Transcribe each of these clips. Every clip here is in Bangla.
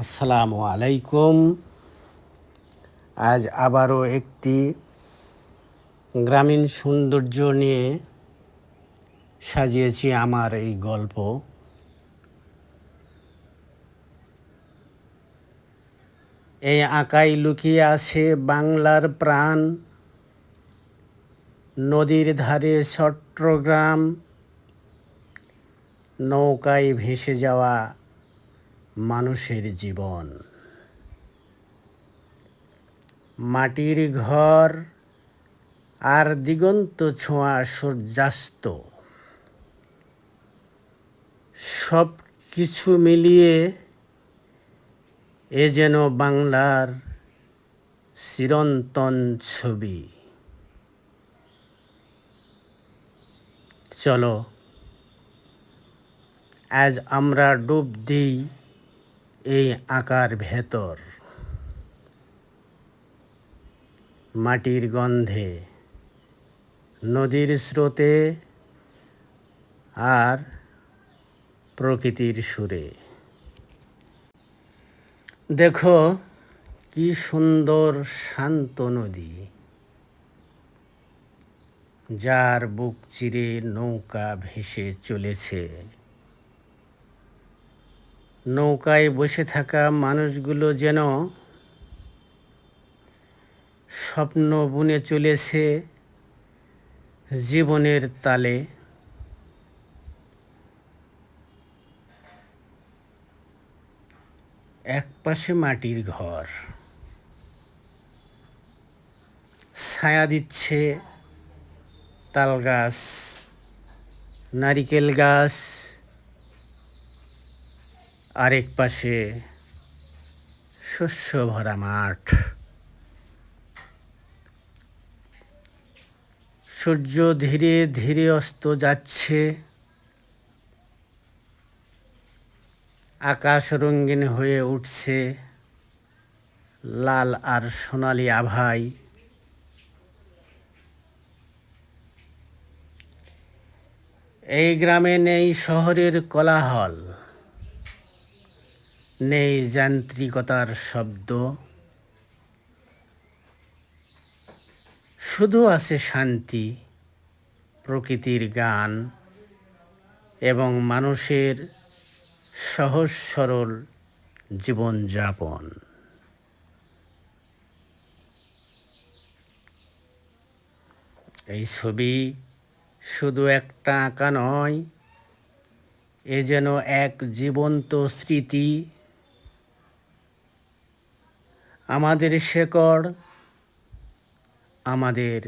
আসসালামু আলাইকুম। আজ আবারও একটি গ্রামীণ সৌন্দর্য নিয়ে সাজিয়েছি আমার এই গল্প। এই আঁকাই লুকিয়ে আছে বাংলার প্রাণ। নদীর ধারে চট্টগ্রাম। নৌকায় ভেসে যাওয়া মানুষের জীবন। মাটির ঘর আর দিগন্ত ছোঁয়া সূর্যাস্ত। সব কিছু মিলিয়ে এ যেন বাংলার চিরন্তন ছবি। চলো, আজ আমরা ডুব দিই এই আকার ভেতর। মাটির গন্ধে, নদীর স্রোতে আর প্রকৃতির সুরে। দেখো কি সুন্দর শান্ত নদী, যার বুক চিরে নৌকা ভেসে চলেছে। নৌকায় বসে থাকা মানুষগুলো যেন স্বপ্ন বুনে চলেছে জীবনের তালে। এক পাশে মাটির ঘর। ছায়া দিচ্ছে তাল গাছ, নারিকেল গাছ। আরেক পাশে শস্য ভরা মাঠ। সূর্য ধীরে ধীরে অস্ত যাচ্ছে। আকাশ রঙিন হয়ে উঠছে। লাল আর সোনালি আভাই। এই গ্রামে নেই শহরের কোলাহল। নেই যান্ত্রিকতার শব্দ। শুধু আছে শান্তি, প্রকৃতির গান এবং মানুষের সহজ সরল জীবনযাপন। এই ছবি শুধু একটা আঁকা নয়, এ যেন এক জীবন্ত স্মৃতি। আমাদের শেকড়, আমাদের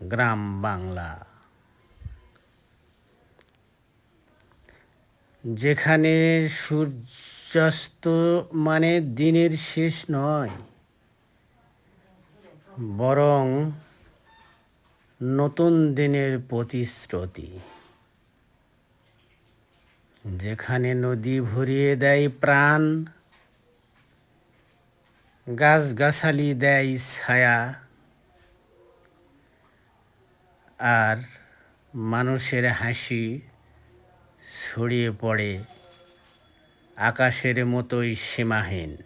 গ্রাম বাংলা। যেখানে সূর্যাস্ত মানে দিনের শেষ নয়, বরং নতুন দিনের প্রতিশ্রুতি। যেখানে নদী ভরিয়ে দেয় প্রাণ গাছগাছালি দেয় ছায়া। আর মানুষের হাসি ছড়িয়ে পড়ে আকাশের মতোই সীমাহীন।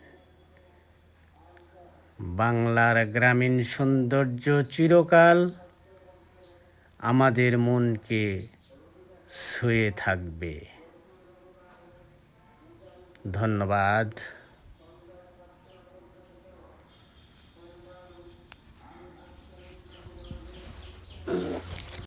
বাংলার গ্রামীণ সৌন্দর্য চিরকাল আমাদের মনকে ছুঁয়ে থাকবে। ধন্যবাদ।